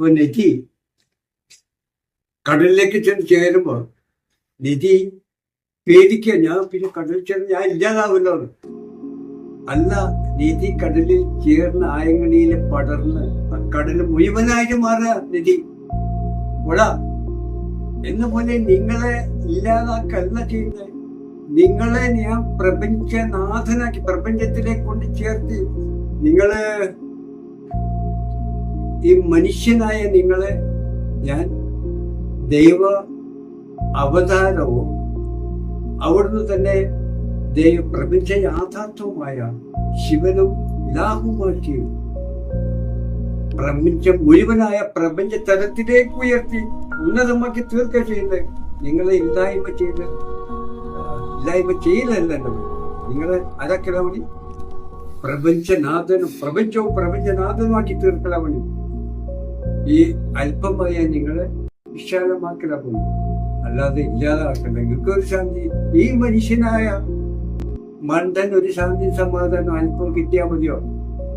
അപ്പൊ നിധി. കടലിലേക്ക് ചെന്ന് ചേരുമ്പോൾ നിധി പേടിക്കുക ഞാൻ പിന്നെ കടലിൽ ചെന്ന് ഞാൻ ഇല്ലാതാവില്ലോ. അല്ല നിധി കടലിൽ ചേർന്ന് ആയങ്ങണിയിൽ പടർന്ന് ആ കടൽ മുഴുവനായിട്ട് മാറുക നിധി. പുഴ എന്ന പോലെ നിങ്ങളെ ഇല്ലാതാക്കല്ല ചെയ്യുന്നത്. നിങ്ങളെ ഞാൻ പ്രപഞ്ചനാഥനാക്കി പ്രപഞ്ചത്തിലേക്ക് കൊണ്ട് ചേർത്ത് നിങ്ങൾ ഈ മനുഷ്യനായ നിങ്ങളെ ഞാൻ ദൈവ അവതാരവും അവിടുന്ന് തന്നെ ദൈവ പ്രപഞ്ച യാഥാർത്ഥവുമായ ശിവനും ലാഹുമാക്കിയും പ്രപഞ്ചം മുഴുവനായ പ്രപഞ്ച തലത്തിലേക്ക് ഉയർത്തി ഉന്നതമാക്കി തീർക്കുക ചെയ്യുന്നത് നിങ്ങളെ ഇല്ലായ്മ ചെയ്ത് ഇല്ലായ്മ ചെയ്യലല്ല നിങ്ങളെ അരക്കല മണി പ്രപഞ്ചനാഥനും പ്രപഞ്ചവും പ്രപഞ്ചനാഥനുമാക്കി തീർക്കല മണി ഈ അല്പമായ നിങ്ങളെ വിശാലമാക്കല പോകും അല്ലാതെ ഇല്ലാതാക്കണ്ട നിങ്ങൾക്ക് ഒരു ശാന്തി. ഈ മനുഷ്യനായ മണ്ടൻ ഒരു ശാന്തി സമാധാനം അല്പം കിട്ടിയാൽ മതിയോ?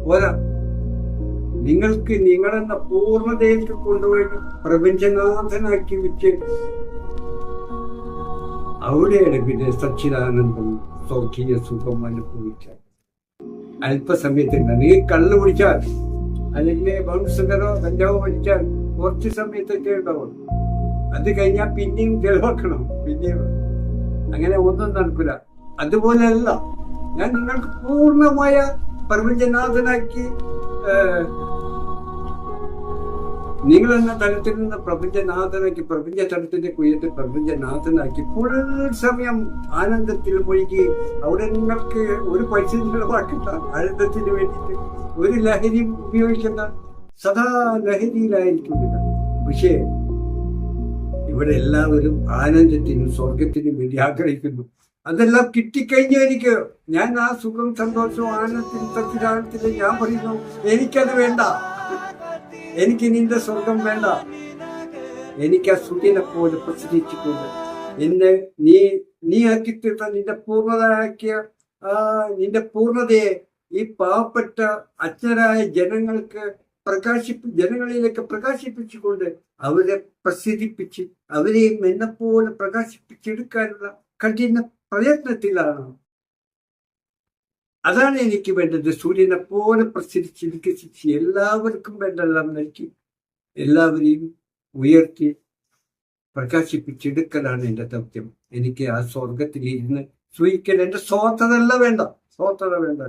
പോരാ. നിങ്ങൾക്ക് നിങ്ങളെന്ന പൂർണതയിലേക്ക് കൊണ്ടുപോയി പ്രപഞ്ചനാഥനാക്കി വെച്ച് അവിടെയാണ് പിന്നെ സച്ചിദാനന്ദം സ്വർഗീയ സുഖം അനുഭവിച്ചാൽ അല്പസമയത്തിന് നീ കള്ളു കുടിച്ചാൽ അല്ലെങ്കിൽ ബൗൺസുകരോ കഞ്ചാവോ പഠിച്ചാൽ കുറച്ച് സമയത്തൊക്കെ ഉണ്ടാവും അത് കഴിഞ്ഞാൽ പിന്നെയും ചെലവാക്കണം പിന്നെയും. അങ്ങനെ ഒന്നും നടക്കില്ല അതുപോലെയല്ല ഞാൻ നിങ്ങൾക്ക് പൂർണമായ പ്രപഞ്ചനാഥനാക്കി നിങ്ങൾ എന്ന തലത്തിൽ നിന്ന് പ്രപഞ്ചനാഥനാക്കി പ്രപഞ്ച തലത്തിന്റെ കുയത്തിൽ പ്രപഞ്ചനാഥനാക്കി കൂടുതൽ സമയം ആനന്ദത്തിൽ മുഴുകി അവിടെ നിങ്ങൾക്ക് ഒരു പൈസ ചെലവാക്കണ്ട ആനന്ദത്തിന് വേണ്ടിയിട്ട് ഒരു ലഹരി ഉപയോഗിക്കണ്ട സദാ ലഹരിയിലായിരിക്കും നിങ്ങൾ പക്ഷേ ഇവിടെ എല്ലാവരും ആനന്ദത്തിനും സ്വർഗത്തിനും വേണ്ടി ആഗ്രഹിക്കുന്നു. അതെല്ലാം കിട്ടിക്കഴിഞ്ഞ എനിക്ക് ഞാൻ ആ സുഖം സന്തോഷവും ആനന്ദത്തിനും സത്യദാനത്തിലും ഞാൻ പറയുന്നു എനിക്കത് വേണ്ട. എനിക്ക് നിന്റെ സ്വർഗം വേണ്ട. എനിക്ക് ആ സുഖിനെ പോലെ പ്രസിദ്ധിച്ചിട്ടുണ്ട് എന്നെ നീ നീ ആക്കി തീർത്ത നിന്റെ പൂർണതയാക്കിയ നിന്റെ പൂർണതയെ ഈ പാവപ്പെട്ട അച്ഛരായ ജനങ്ങൾക്ക് പ്രകാശിപ്പി ജനങ്ങളിലേക്ക് പ്രകാശിപ്പിച്ചുകൊണ്ട് അവരെ പ്രസിദ്ധിപ്പിച്ച് അവരെയും എന്നെപ്പോലെ പ്രകാശിപ്പിച്ചെടുക്കാനുള്ള കഠിന പ്രയത്നത്തിലാണ്. അതാണ് എനിക്ക് വേണ്ടത്. സൂര്യനെ പോലെ പ്രസരിച്ച് വികസിച്ച് എല്ലാവർക്കും വേണ്ടതെല്ലാം നൽകി എല്ലാവരെയും ഉയർത്തി പ്രകാശിപ്പിച്ചെടുക്കലാണ് എന്റെ ദൗത്യം. എനിക്ക് ആ സ്വർഗത്തിൽ ഇരുന്ന് സൂഹിക്കൽ എന്റെ സ്വാർത്ഥതല്ല വേണ്ട. സ്വാർത്ഥത വേണ്ട